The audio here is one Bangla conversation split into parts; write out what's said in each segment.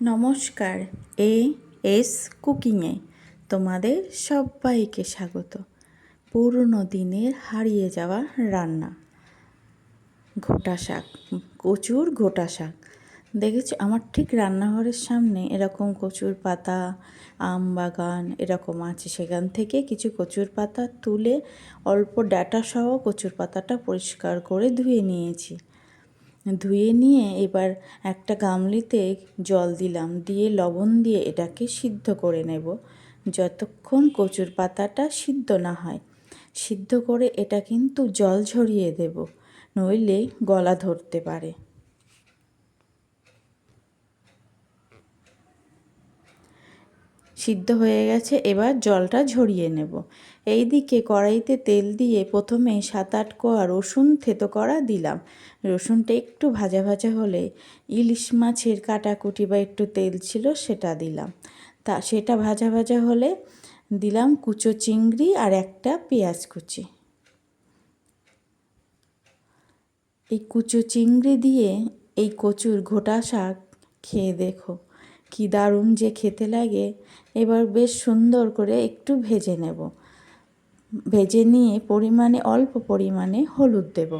নমস্কার, এ এস কুকিংয়ে তোমাদের সবাইকে স্বাগত। পুরনো দিনের হারিয়ে যাওয়া রান্না। ঘোটা শাক, কচুর ঘোটা শাক। দেখেছি, আমার ঠিক রান্নাঘরের সামনে এরকম কচুর পাতা, আম বাগান এরকম আছে। সেখান থেকে কিছু কচুর পাতা তুলে অল্প ডাটা সহ কচুর পাতাটা পরিষ্কার করে ধুয়ে নিয়েছি। ধুয়ে নিয়ে এবার একটা গামলিতে জল দিলাম। দিয়ে লবণ দিয়ে এটাকে সিদ্ধ করে নেব। যতক্ষণ কচুর পাতাটা সিদ্ধ না হয়। সিদ্ধ করে এটা কিন্তু জল ঝরিয়ে দেব। নইলে গলা ধরতে পারে। সিদ্ধ হয়ে গেছে, এবার জলটা ঝরিয়ে নেব। এই দিকে কড়াইতে তেল দিয়ে প্রথমে সাত আট কোয়া রসুন থেতো করা দিলাম। রসুনটা একটু ভাজা ভাজা হলে ইলিশ মাছের কাটাকুটি বা একটু তেল ছিল সেটা দিলাম। তা সেটা ভাজা ভাজা হলে দিলাম কুচো চিংড়ি আর একটা পেঁয়াজ কুচি। এই কুচো চিংড়ি দিয়ে এই কচুর ঘোটা শাক খেয়ে দেখো। কি দারুণ যে খেতে লাগে। এবার বেশ সুন্দর করে একটু ভেজে নেব। ভেজে নিয়ে পরিমাণে, অল্প পরিমাণে হলুদ দেব।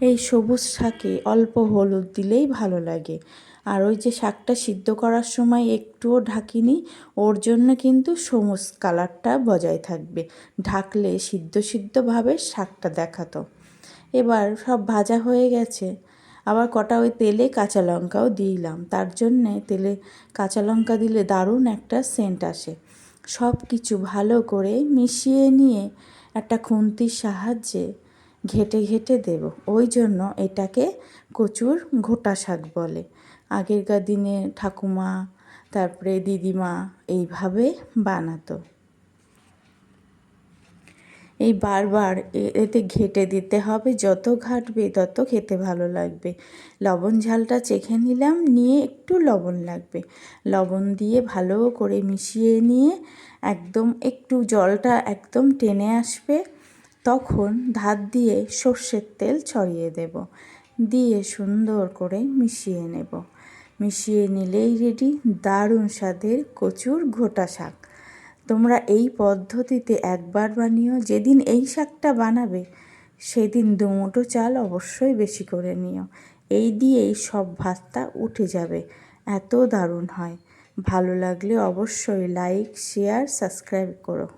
এই সবুজ শাকে অল্প হলুদ দিলেই ভালো লাগে। আর ওই যে শাকটা সিদ্ধ করার সময় একটুও ঢাকিনি, ওর জন্য কিন্তু সবুজ কালারটা বজায় থাকবে। ঢাকলে সিদ্ধ সিদ্ধভাবে শাকটা দেখাতো। এবার সব ভাজা হয়ে গেছে। আবার কটা ওই তেলে কাঁচা লঙ্কাও দিলাম। তার জন্যে তেলে কাঁচা লঙ্কা দিলে দারুণ একটা সেন্ট আসে। সব কিছু ভালো করে মিশিয়ে নিয়ে একটা খুন্তির সাহায্যে ঘেটে ঘেটে দেব। ওই জন্য এটাকে কচুর ঘোটা শাক বলে। আগেরকার দিনে ঠাকুমা, তারপরে দিদিমা এইভাবে বানাতো। এই বারবার এতে ঘেটে দিতে হবে। যত ঘাটবে, তত খেতে ভালো লাগবে। লবণ ঝালটা চেখে নিলাম, নিয়ে একটু লবণ লাগবে। লবণ দিয়ে ভালো করে মিশিয়ে নিয়ে একদম একটু জলটা একদম টেনে আসবে, তখন ধার দিয়ে সর্ষের তেল ছড়িয়ে দেব। দিয়ে সুন্দর করে মিশিয়ে নেব। মিশিয়ে নিলেই রেডি দারুণ স্বাদের কচুর ঘোটা শাক। তোমরা এই পদ্ধতিতে একবার বানিও, যেদিন এই শাকটা বানাবে, সেদিন দুমুটো চাল অবশ্যই বেশি করে নিও। এই দিয়েই সব ভাতটা উঠে যাবে। এত দারুণ হয়। ভালো লাগলে অবশ্যই লাইক, শেয়ার, সাবস্ক্রাইব করো।